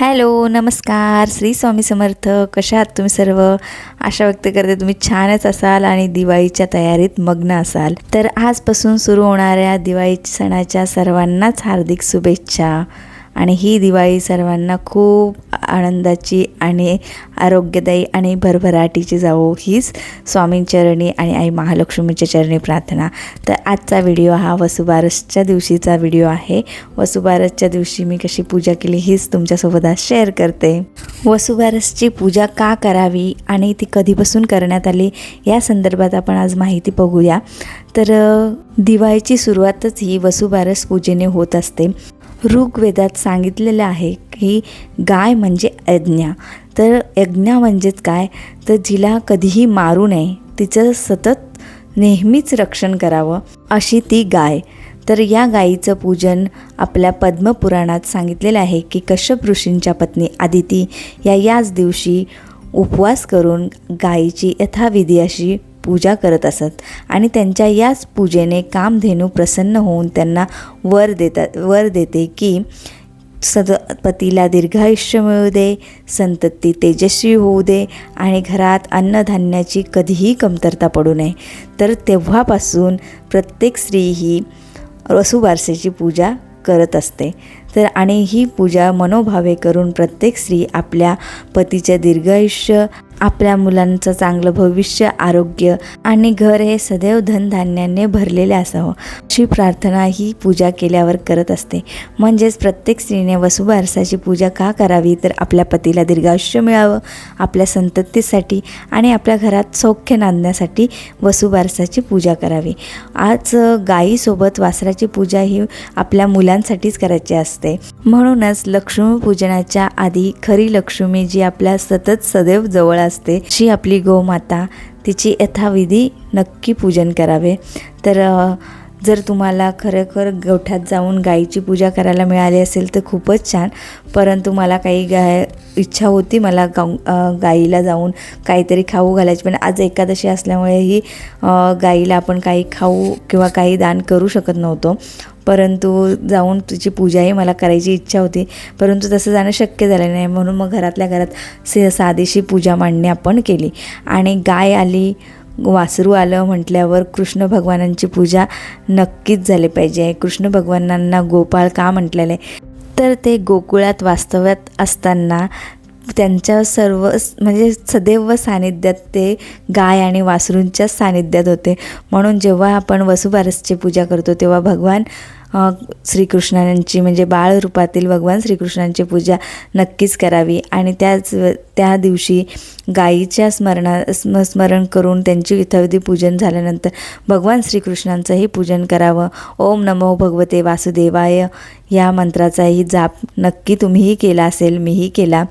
Hello नमस्कार. श्री स्वामी समर्थ कशा आहात तुम्ही सर्व? आशा व्यक्त करते तुम्ही छानच असाल आणि दिवाळीच्या तयारीत मग्न असाल. तर आजपासून सुरू होणाऱ्या दिवाळी सणाच्या सर्वांनाच हार्दिक शुभेच्छा. आणि ही दिवाळी सर्वांना खूप आनंदाची आणि आरोग्यदायी आणि भरभराटीची जावो हीच स्वामींचरणी आणि आई महालक्ष्मीच्या चरणी प्रार्थना. तर आजचा व्हिडिओ हा वसुबारसच्या दिवशीचा व्हिडिओ आहे. वसुबारसच्या दिवशी मी कशी पूजा केली हीच तुमच्यासोबत आज शेअर करते. वसुबारसची पूजा का करावी आणि ती कधीपासून करण्यात आली या संदर्भात आपण आज माहिती बघूया. तर दिवाळीची सुरुवातच ही वसुबारस पूजेने होत असते. ऋग्वेदात सांगितलेलं आहे की गाय म्हणजे यज्ञा. तर यज्ञा म्हणजेच काय? तर जिला कधीही मारू नये तिचं सतत नेहमीच रक्षण करावं अशी ती गाय. तर या गायीचं पूजन आपल्या पद्मपुराणात सांगितलेलं आहे की कश्यप ऋषींच्या पत्नी आदिती या याच दिवशी उपवास करून गायीची यथाविधी अशी पूजा करत असत. आणि त्यांच्या याच पूजेने कामधेनू प्रसन्न होऊन त्यांना वर देतात वर देते की सद पतीला दीर्घायुष्य मिळू दे संतती तेजस्वी होऊ दे आणि घरात अन्नधान्याची कधीही कमतरता पडू नये. तर तेव्हापासून प्रत्येक स्त्री ही वसुबारसेची पूजा करत असते. तर आणि ही पूजा मनोभावे करून प्रत्येक स्त्री आपल्या पतीचे दीर्घायुष्य आपल्या मुलांचं चांगलं भविष्य आरोग्य आणि घर हे सदैव धनधान्याने भरलेले असावं. अशी प्रार्थना ही पूजा केल्यावर करत असते. म्हणजेच प्रत्येक स्त्रीने वसुबारसाची पूजा का करावी? तर आपल्या पतीला दीर्घायुष्य मिळावं आपल्या संततीसाठी आणि आपल्या घरात सौख्य नांदण्यासाठी वसुबारसाची पूजा करावी. आज गायीसोबत वासराची पूजा ही आपल्या मुलांसाठीच करायची असते. म्हणूनच लक्ष्मीपूजनाच्या आधी खरी लक्ष्मी जी आपल्या सतत सदैव जवळ असते जी आपली गोमाता तिची यथाविधी नक्की पूजन करावे. तर जर तुम्हाला खरोखर गोठ्यात जाऊन गाईची पूजा करायला मिळाली असेल तर खूपच छान. परंतु मला काही गाय इच्छा होती मला गाऊ गाईला जाऊन काहीतरी खाऊ घालायची. पण आज एकादशी असल्यामुळे ही गाईला आपण काही खाऊ किंवा काही दान करू शकत नव्हतो. परंतु जाऊन तिची पूजाही मला करायची इच्छा होती. परंतु तसं जाणं शक्य झालं नाही. म्हणून मग घरातल्या घरात से साधीशी पूजा मांडणी आपण केली. आणि गाय आली वासरू आलं म्हटल्यावर कृष्ण भगवानांची पूजा नक्कीच झाली पाहिजे. कृष्ण भगवानांना गोपाळ का म्हटलेलं? आहे तर ते गोकुळात वास्तव्यात असताना त्यांच्या सर्व म्हणजे सदैव सानिध्यात ते गाय आणि वासरूंच्या सानिध्यात होते. म्हणून जेव्हा आपण वसुबारसची पूजा करतो तेव्हा भगवान श्रीकृष्णांची म्हणजे बाळ रूपातील भगवान श्रीकृष्णांची पूजा नक्कीच करावी. आणि त्याच त्या दिवशी गायीच्या स्मरणा स्म स्मरण करून त्यांची यथाविधी पूजन झाल्यानंतर भगवान श्रीकृष्णांचंही पूजन करावं. ओम नमो भगवते वासुदेवाय. या मंत्राचाही जाप नक्की तुम्हीही केला असेल मीही केला.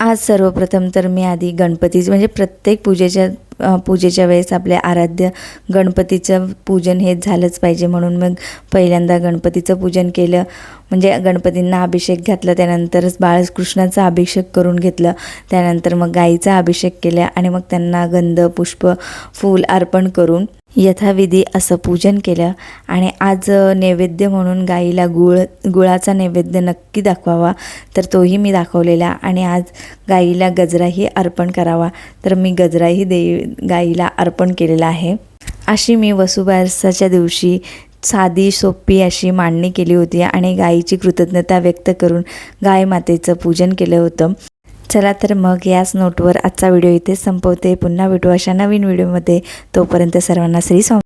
आज सर्वप्रथम तर मी आधी गणपतीचं म्हणजे प्रत्येक पूजेच्या पूजेच्या वेळेस आपल्या आराध्य गणपतीचं पूजन हे झालंच पाहिजे म्हणून मग पहिल्यांदा गणपतीचं पूजन केलं. म्हणजे गणपतींना अभिषेक घातला त्यानंतरच बाळकृष्णाचा अभिषेक करून घेतलं त्यानंतर मग गाईचा अभिषेक केला आणि मग त्यांना गंध पुष्प फूल अर्पण करून यथाविधी असं पूजन केलं आणि आज नैवेद्य म्हणून गाईला गुळ गुळाचा नैवेद्य नक्की दाखवावा. तर तोही मी दाखवलेला आणि आज गाईला गजराही अर्पण करावा. तर मी गजराही दे गाईला अर्पण केलेला आहे. अशी मी वसुबारसाच्या दिवशी साधी सोपी अशी मांडणी केली होती आणि गाईची कृतज्ञता व्यक्त करून गाय मातेचं पूजन केलं होतं. चला तर मग याच नोटवर आजचा व्हिडिओ इथे संपवते. पुन्हा भेटू अशा नवीन व्हिडिओमध्ये तोपर्यंत सर्वांना श्री स्वामी